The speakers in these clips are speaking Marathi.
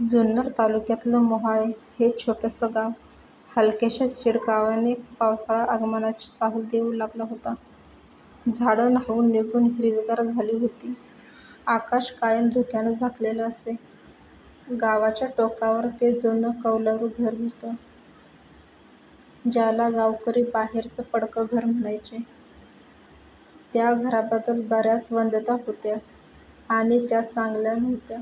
जुन्नर तालुक्यातलं मोहाळे हे छोटंसं गाव हलक्याशा शिडकावाने पावसाळा आगमनाची चाहूल देऊ लागला होता. झाडं न्हाऊन निघून हिरवीगार झाली होती. आकाश कायम धुक्यानं झाकलेलं असे. गावाच्या टोकावर ते जुनं कौलारू घर होतं. ज्याला गावकरी बाहेरचं पडकं घर म्हणायचे. त्या घराबद्दल बऱ्याच वदंता होत्या आणि त्या चांगल्या नव्हत्या.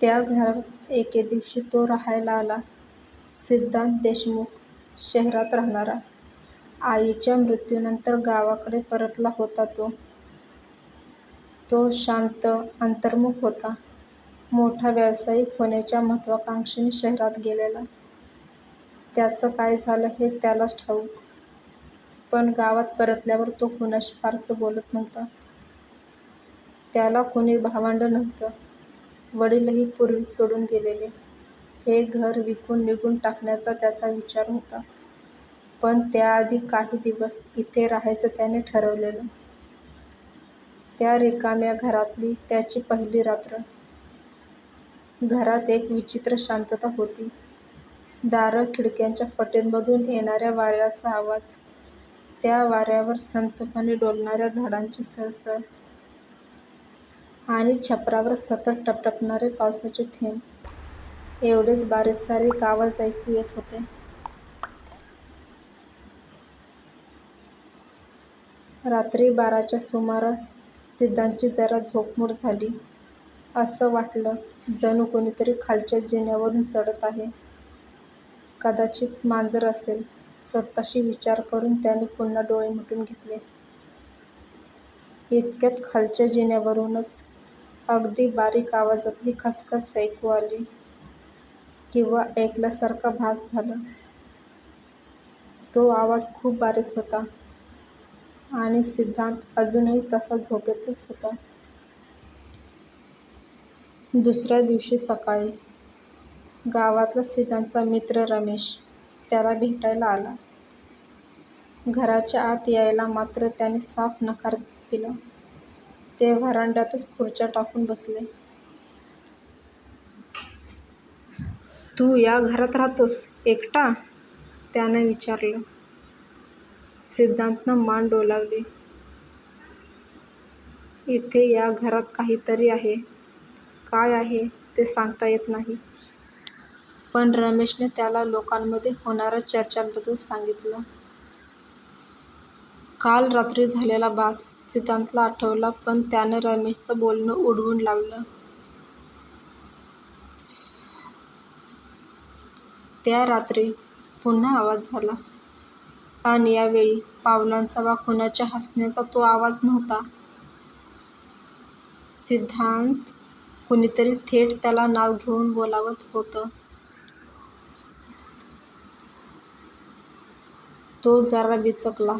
त्या घरात एके दिवशी तो राहायला आला. सिद्धांत देशमुख, शहरात राहणारा. आईच्या मृत्यूनंतर गावाकडे परतला होता तो. तो शांत, अंतर्मुख होता. मोठा व्यावसायिक होण्याच्या महत्त्वाकांक्षेने शहरात गेलेला. त्याचं काय झालं हे त्यालाच ठाऊक. पण गावात परतल्यावर तो कुणाशी फारसं बोलत नव्हता. त्याला कुणी भावंडं नव्हतं. वडीलही पूर्वीच सोडून गेलेले. हे घर विकून निघून टाकण्याचा त्याचा विचार होता. पण त्याआधी काही दिवस इथे राहायचं त्याने ठरवलेलं. त्या रिकाम्या घरातली त्याची पहिली रात्र. घरात एक विचित्र शांतता होती. दारं खिडक्यांच्या फटींमधून येणाऱ्या वाऱ्याचा आवाज, त्या वाऱ्यावर संथपणे डोलणाऱ्या झाडांची सळसळ आणि छपरावर सतत टपटपणारे पावसाचे थेंब एवढेच बारीकसारीक आवाज ऐकू येत होते. रात्री बाराच्या सुमारास सिद्धांची जरा झोपमूड झाली. असं वाटलं जणू कोणीतरी खालच्या जिन्यावरून चढत आहे. कदाचित मांजर असेल, स्वतःशी विचार करून त्याने पुन्हा डोळे मिटून घेतले. इतक्यात खालच्या जिन्यावरूनच अगदी बारीक आवाजातली खसखस ऐकू आली किंवा ऐकल्यासारखा भास झाला. तो आवाज खूप बारीक होता आणि सिद्धांत अजूनही तसा झोपेतच होता. दुसऱ्या दिवशी सकाळी गावातला सिद्धांतचा मित्र रमेश त्याला भेटायला आला. घराच्या आत यायला मात्र त्याने साफ नकार दिला. ते व्हरांड्यातच खुर्च्या टाकून बसले. तू या घरात राहतोस एकटा? त्यानं विचारलं. सिद्धांतनं मान डोलावली. इथे या घरात काहीतरी आहे. काय आहे ते सांगता येत नाही. पण रमेशने त्याला लोकांमध्ये होणाऱ्या चर्चांबद्दल सांगितलं. काल रात्री झालेला भास सिद्धांतला आठवला पण त्यानं रमेशचं बोलणं उडवून लावलं. त्या रात्री पुन्हा आवाज झाला. आणि यावेळी पावलांचा वा कुणाच्या हसण्याचा तो आवाज नव्हता. सिद्धांत कुणीतरी थेट त्याला नाव घेऊन बोलावत होतं. तो जरा बिचकला.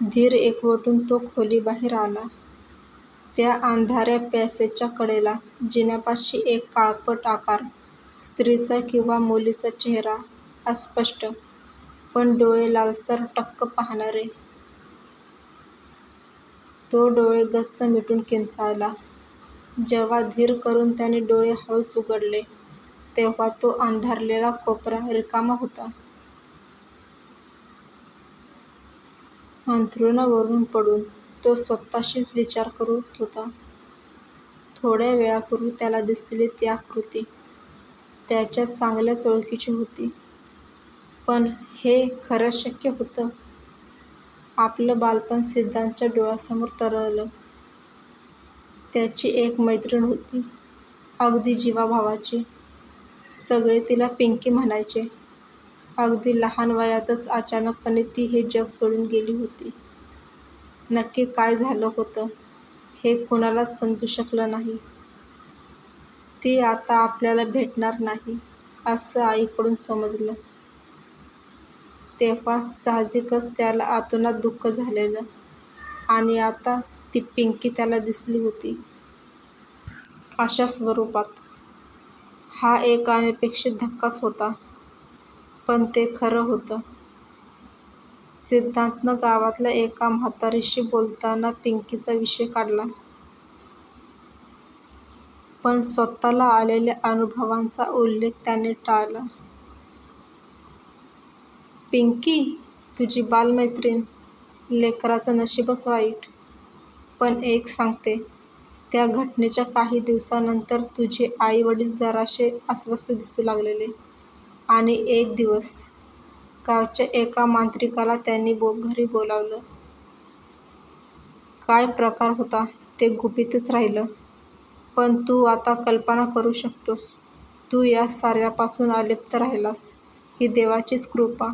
धीर एकवटून तो खोलीबाहेर आला. त्या अंधाऱ्या पॅसेजच्या कडेला जिन्यापाशी एक काळपट आकार. स्त्रीचा किंवा मुलीचा चेहरा. अस्पष्ट, पण डोळे लालसर टक्क पाहणारे. तो डोळे गच्च मिटून किंचाळला. जेव्हा धीर करून त्याने डोळे हळूच उघडले तेव्हा तो अंधारलेला कोपरा रिकामा होता. अंथरुणावरून पडून तो स्वतःशीच विचार करत होता. थोड्या वेळापूर्वी त्याला दिसलेली ती आकृती त्याच्या चांगल्याच ओळखीची होती. पण हे खरंच शक्य होतं? आपलं बालपण सिद्धांतच्या डोळ्यासमोर तरळलं. त्याची एक मैत्रीण होती. अगदी जीवाभावाची. सगळे तिला पिंकी म्हणायचे. अगदी लहान वयातच अचानकपणे ती हे जग सोडून गेली होती. नक्की काय झालं होतं हे कुणालाच समजू शकलं नाही. ती आता आपल्याला भेटणार नाही असं आईकडून समजलं तेव्हा साहजिकच त्याला आतोनात दुःख झालेलं आणि आता ती पिंकी त्याला दिसली होती. अशा स्वरूपात. हा एक अनपेक्षित धक्काच होता. पण ते खरं होतं. सिद्धांतनं गावातल्या एका म्हातारीशी बोलताना पिंकीचा विषय काढला. पण स्वतःला आलेल्या अनुभवांचा उल्लेख त्याने टाळला. पिंकी, तुझी बालमैत्रीण. लेकराचं नशीबच वाईट. पण एक सांगते, त्या घटनेच्या काही दिवसांनंतर तुझे आई-वडील जरासे अस्वस्थ दिसू लागलेले आणि एक दिवस गावच्या एका मांत्रिकाला त्यांनी बो घरी बोलावलं. काय प्रकार होता ते गुपितच राहिलं. पण तू आता कल्पना करू शकतोस, तू या साऱ्यापासून अलिप्त राहिलास, ही देवाचीच कृपा.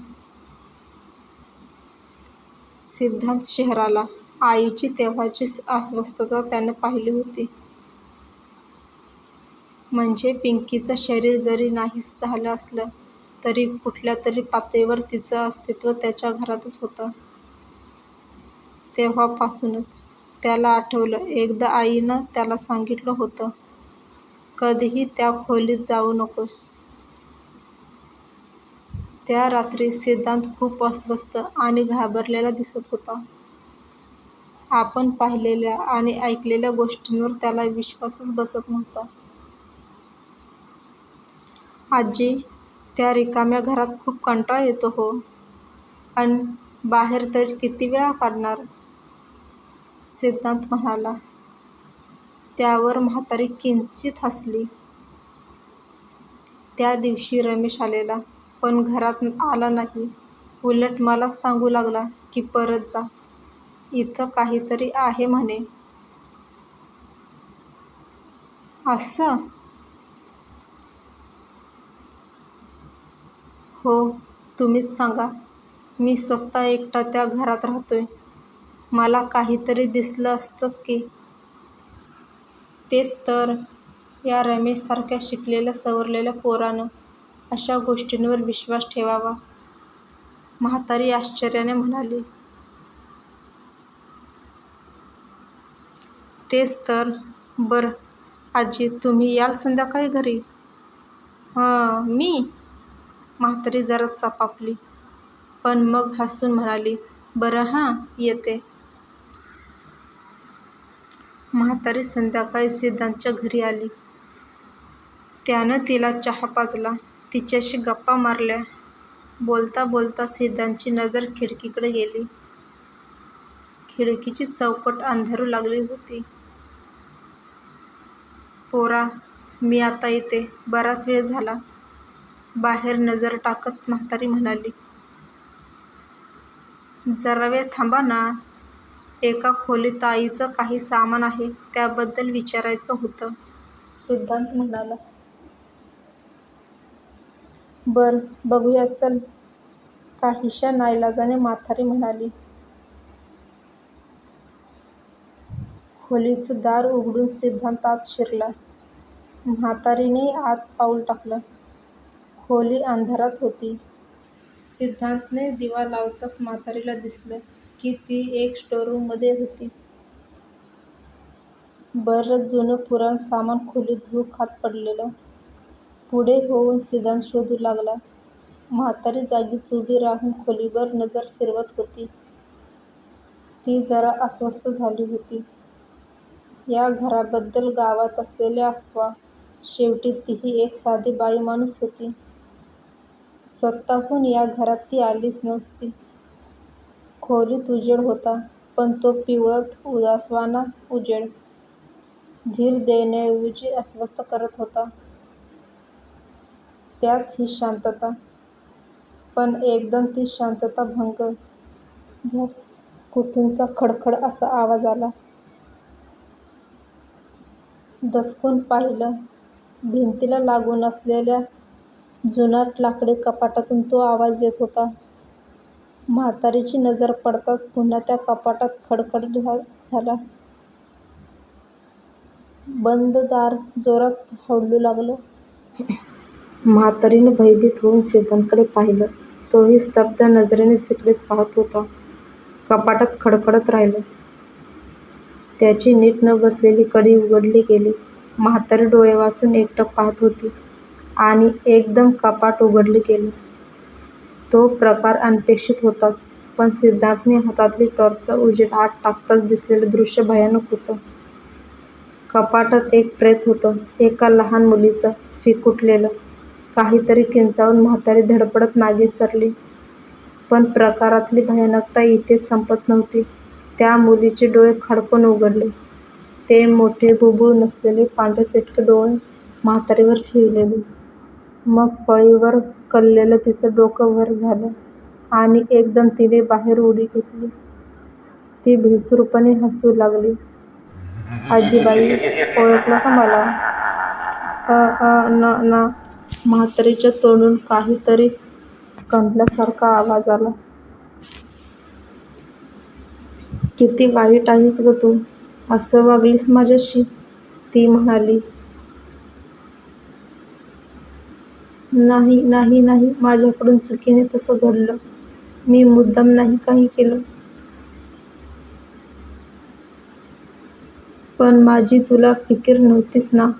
सिद्धांत शहराला. आईची तेव्हाची अस्वस्थता त्यानं पाहिली होती. म्हणजे पिंकीचं शरीर जरी नाहीच झालं असलं, तरी कुठल्या तरी पातळीवर तिचं अस्तित्व त्याच्या घरातच होतं. तेव्हापासूनच त्याला आठवलं, एकदा आईनं त्याला सांगितलं होतं, कधीही त्या खोलीत जाऊ नकोस. त्या रात्री सिद्धांत खूप अस्वस्थ आणि घाबरलेला दिसत होता. आपण पाहिलेल्या आणि ऐकलेल्या गोष्टींवर त्याला विश्वासच बसत नव्हता. आजी त्या रिकाम्या घरात खूप कंटाळा येतो हो. अन बाहेर तरी किती वेळा काढणार? सिद्धार्थ म्हणाला. त्यावर म्हातारी किंचित हसली. त्या दिवशी रमेश आलेला, पण घरात आला नाही. उलट मलाच सांगू लागला की परत जा, इथं काहीतरी आहे म्हणे. असं? हो, तुम्हीच सांगा. मी स्वतः एकटा त्या घरात राहतोय. मला काहीतरी दिसलं असतंच की. तेच तर, या रमेशसारख्या शिकलेल्या सवरलेल्या पोरानं अशा गोष्टींवर विश्वास ठेवावा? म्हातारी आश्चर्याने म्हणाली. तेच तर. बरं आजी तुम्ही याल संध्याकाळी घरी? हां मी? म्हातारी जरा चापापली. पण मग हसून म्हणाली, बरं हां येते. म्हातारी संध्याकाळी सिद्धांतच्या घरी आली. त्यानं तिला चहा पाजला, तिच्याशी गप्पा मारल्या. बोलता बोलता सिद्धांची नजर खिडकीकडे गेली. खिडकीची चौकट अंधारू लागली होती. पोरा, मी आता येते. बराच वेळ झाला. बाहेर नजर टाकत म्हातारी म्हणाली. जरा वेळ थांबा ना. एका खोलीत आईचं काही सामान आहे, त्याबद्दल विचारायचं होतं. सिद्धांत म्हणाला. बरं, बघूया चल. काहीशा नाईलाजाने म्हातारी म्हणाली. खोलीचं दार उघडून सिद्धांत आत शिरला. म्हातारीने आत पाऊल टाकलं. खोली अंधारात होती. सिद्धार्थने दिवा लावताच म्हातारीला दिसलं की ती एक स्टोअररूममध्ये होती. बरंच जुनं पुराण सामान खोलीत धूळ खात पडलेलं. पुढे होऊन सिद्धार्थ शोधू लागला. म्हातारी जागीच उभी राहून खोलीभर नजर फिरवत होती. ती जरा अस्वस्थ झाली होती. या घराबद्दल गावात असलेल्या अफवा. शेवटी तीही एक साधी बाईमाणूस होती. स्वतःहून या घरात ती आलीच नसती. खोलीत उजेड होता, पण तो पिवळट उदासवाना उजेड. धीर देण्याऐवजी अस्वस्थ करत होता. त्यात ही शांतता. पण एकदम ती शांतता भंग झाली. कुठूनसा खडखड असा आवाज आला. दचकून पाहिलं. भिंतीला लागून असलेल्या जुनाट लाकडी कपाटातून तो आवाज येत होता. म्हातारीची नजर पडताच पुन्हा त्या कपाटात खडखड झाला. बंद दार जोरात हळलू लागलं. म्हातारीनं भयभीत होऊन सिद्धार्थकडे पाहिलं. तोही स्तब्ध नजरेनेच तिकडेच पाहत होता. कपाटात खडखडत राहिलं. त्याची नीट न बसलेली कडी उघडली गेली. म्हातारी डोळे वाचून एकटक पाहत होती आणि एकदम कपाट उघडले गेले. तो प्रकार अनपेक्षित होताच, पण सिद्धार्थने हातातली टॉर्चचा उजेड आत टाकताच दिसलेलं दृश्य भयानक होतं. कपाटात एक प्रेत होतं. एका लहान मुलीचं. फिकुटलेलं. काहीतरी किंचाळून म्हातारी धडपडत मागे सरली. पण प्रकारातली भयानकता इथेच संपत नव्हती. त्या मुलीचे डोळे खडपून उघडले. ते मोठे, बुबुळ नसलेले, पांढरे पांढरेफिटके डोळे म्हातारीवर खेळलेले मग पळीवर कललेलं तिचं डोकं वर झालं आणि एकदम तिने बाहेर उडी घेतली. ती भेसूरपणे हसू लागली. आजीबाई, ओळखलं का मला? अ, न, ना. म्हातारीच्या तोंडून काहीतरी कणल्यासारखा आवाज आला. किती वाईट आहेस गं तू. असं वागलीस माझ्याशी? ती म्हणाली. नाही नाही नाही माझ्याकडून चुकीने तसं घडलं. मी मुद्दाम नाही काही केलं. पण माझी तुला फिकीर नव्हतीच ना?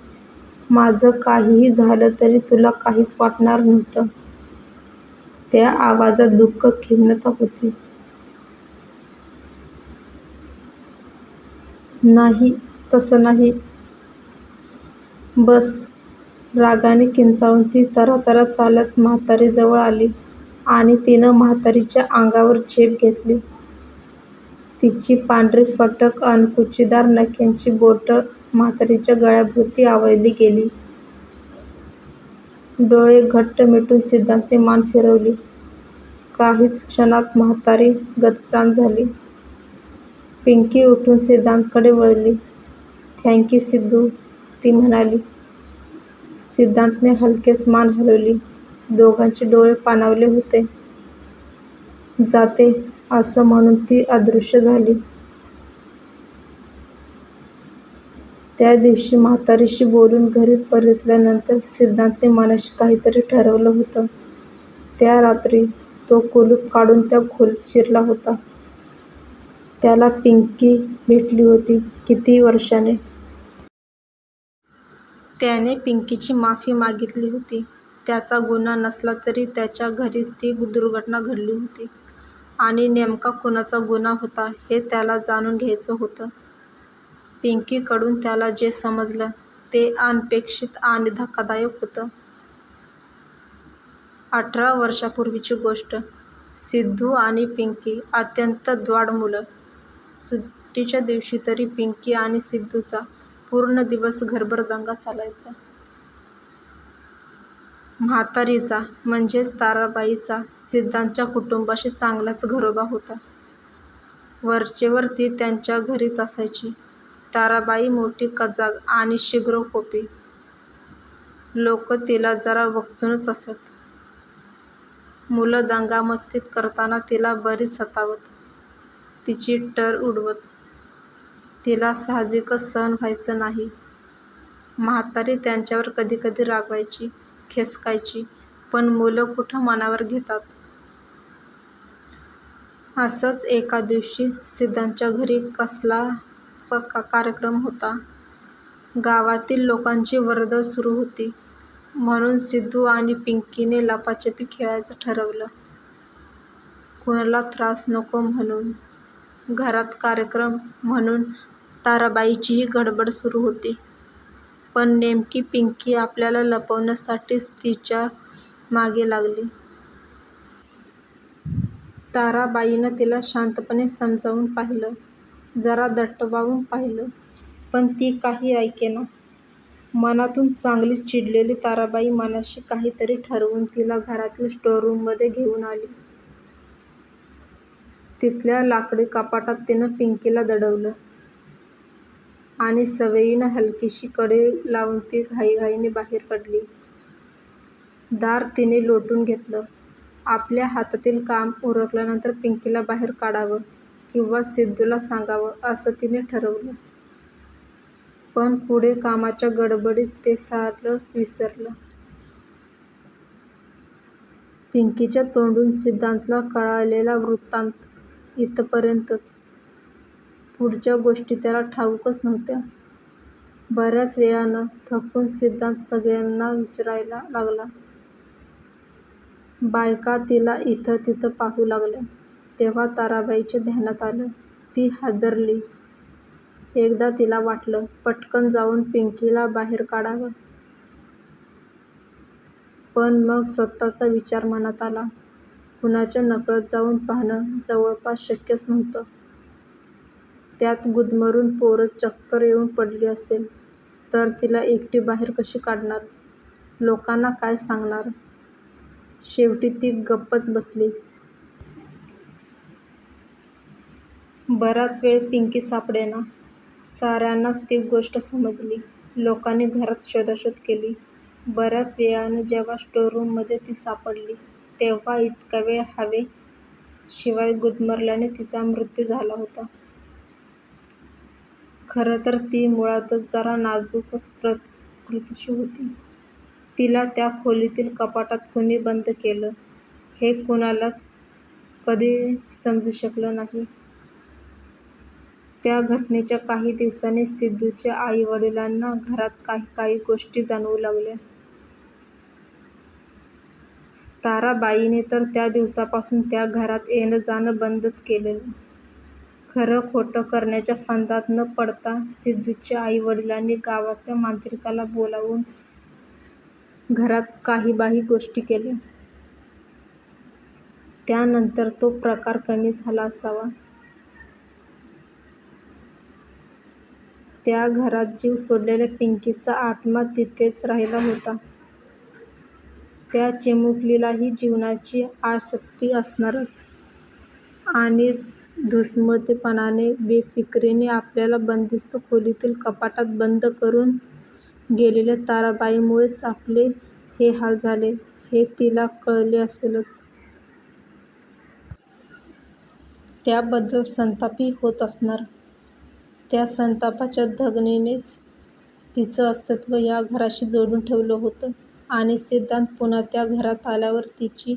माझं काहीही झालं तरी तुला काहीच वाटणार नव्हतं? त्या आवाजात दुःख, खिन्नता होती. नाही, तसं नाही. बस. रागाने किंचाळून ती तरातरा चालत म्हातारीजवळ आली आणि तिनं म्हातारीच्या अंगावर झेप घेतली. तिची पांढरी फटक अन कुचीदार नख्यांची बोटं म्हातारीच्या गळ्याभोवती आवळली गेली. डोळे घट्ट मिटून सिद्धांतने मान फिरवली. काहीच क्षणात म्हातारी गतप्राण झाली. पिंकी उठून सिद्धांतकडे वळली. थँक्यू सिद्धू, ती म्हणाली. सिद्धांतने हलकेच मान हलवली. दोघांचे डोळे पाणावले होते. जाते, असं म्हणून ती अदृश्य झाली. त्या दिवशी म्हातारीशी बोलून घरी परतल्यानंतर सिद्धांतने मनाशी काहीतरी ठरवलं होतं. त्या रात्री तो कुलूप काढून त्या खोलीत शिरला होता. त्याला पिंकी भेटली होती किती वर्षांनी. त्याने पिंकीची माफी मागितली होती. त्याचा गुन्हा नसला तरी त्याच्या घरीच ती दुर्घटना घडली होती आणि नेमका कुणाचा गुन्हा होता हे त्याला जाणून घ्यायचं होतं. पिंकीकडून त्याला जे समजलं ते अनपेक्षित आणि धक्कादायक होतं. अठरा वर्षांपूर्वीची गोष्ट. सिद्धू आणि पिंकी अत्यंत द्वाड मुलं. सुट्टीच्या दिवशी तरी पिंकी आणि सिद्धूचा पूर्ण दिवस घरभर दंगा चालायचा. म्हातारीचा म्हणजेच ताराबाईचा सिद्धांतच्या कुटुंबाशी चांगलाच घरोबा होता. वरचेवर ती त्यांच्या घरीच असायची. ताराबाई मोठी कजाग आणि शीघ्रकोपी. लोक तिला जरा वकचूनच असत. मुलं दंगामस्ती करताना तिला बरीच सतावत. तिची टर उडवत. तिला साहजिकच सहन व्हायचं नाही. म्हातारी त्यांच्यावर कधीकधी रागवायची, खेसकायची पण मुलं कुठं मनावर घेतात? असंच एका दिवशी सिद्धांच्या घरी कसलाच कार्यक्रम होता. गावातील लोकांची वर्दळ सुरू होती. म्हणून सिद्धू आणि पिंकीने लपाछपी खेळायचं ठरवलं. कुणाला त्रास नको म्हणून. घरात कार्यक्रम म्हणून ताराबाईचीही गडबड सुरू होती. पण नेमकी पिंकी आपल्याला लपवण्यासाठीच तिच्यामागे लागली. ताराबाईनं तिला शांतपणे समजावून पाहिलं. जरा दटवावून पाहिलं. पण ती काही ऐकेना. मनातून चांगलीच चिडलेली ताराबाई मनाशी काहीतरी ठरवून तिला घरातील स्टोअररूममध्ये घेऊन आली. तिथल्या लाकडी कपाटात तिनं पिंकीला दडवलं आणि सवयीनं हलकीशी कडी लावून ती घाईघाईने बाहेर पडली. दार तिने लोटून घेतलं. आपल्या हातातील काम उरकल्यानंतर पिंकीला बाहेर काढावं किंवा सिद्धूला सांगावं असं तिने ठरवलं. पण पुढे कामाच्या गडबडीत ते सारंच विसरलं. पिंकीच्या तोंडून सिद्धांतला कळालेला वृत्तांत इथपर्यंतच. पुढच्या गोष्टी त्याला ठाऊकच नव्हत्या. बऱ्याच वेळानं थकून सिद्धांत सगळ्यांना विचारायला लागला. बायका तिला इथं तिथं पाहू लागल्या. तेव्हा ताराबाईच्या ध्यानात आलं. ती हादरली. एकदा तिला वाटलं, पटकन जाऊन पिंकीला बाहेर काढावं. पण मग स्वतःचा विचार मनात आला. कुणाच्या नकळत जाऊन पाहणं जवळपास शक्यच नव्हतं. त्यात गुदमरून पोरं चक्कर येऊन पडली असेल तर तिला एकटी बाहेर कशी काढणार? लोकांना काय सांगणार? शेवटी ती गप्पच बसली. बराच वेळ पिंकी सापडेना. साऱ्यांनाच ती गोष्ट समजली. लोकांनी घरात शोधाशोध केली. बऱ्याच वेळानं जेव्हा स्टोअररूममध्ये ती सापडली तेव्हा इतका वेळ हवेशिवाय गुदमरल्याने तिचा मृत्यू झाला होता. खरं तर ती मुळातच जरा नाजूकच प्रकृतीची होती. तिला त्या खोलीतील कपाटात कुणी बंद केलं हे कुणालाच कधी समजू शकलं नाही. त्या घटनेच्या काही दिवसांनी सिद्धूच्या आई-वडिलांना घरात काही काही गोष्टी जाणवू लागल्या. ताराबाईने तर त्या दिवसापासून त्या घरात येणं-जाणं बंदच केलेलं. खरं-खोटं करण्याच्या फंदात न पडता सिद्धूच्या आईवडिलांनी गावातल्या मांत्रिकाला बोलावून घरात काहीबाही गोष्टी केल्या. त्यानंतर तो प्रकार कमी झाला असावा. त्या घरात जीव सोडलेल्या पिंकीचा आत्मा तिथेच राहिला होता. त्या चिमुकलीलाही जीवनाची आसक्ती असणारच. आणि धुसमतेपणाने, बेफिकिरीने आपल्याला बंदिस्त खोलीतील कपाटात बंद करून गेलेल्या ताराबाईंमुळेच आपले हे हाल झाले हे तिला कळले असेलच. त्याबद्दल संतापी होत असणार. त्या संतापाच्या दगणीनेच तिचं अस्तित्व या घराशी जोडून ठेवलं होतं. आणि सिद्धांत पुन्हा त्या घरात आल्यावर तिची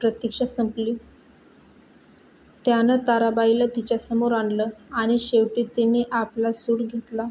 प्रतीक्षा संपली. त्यानं ताराबाईला तिच्यासमोर आणलं आणि शेवटी तिने आपला सूड घेतला.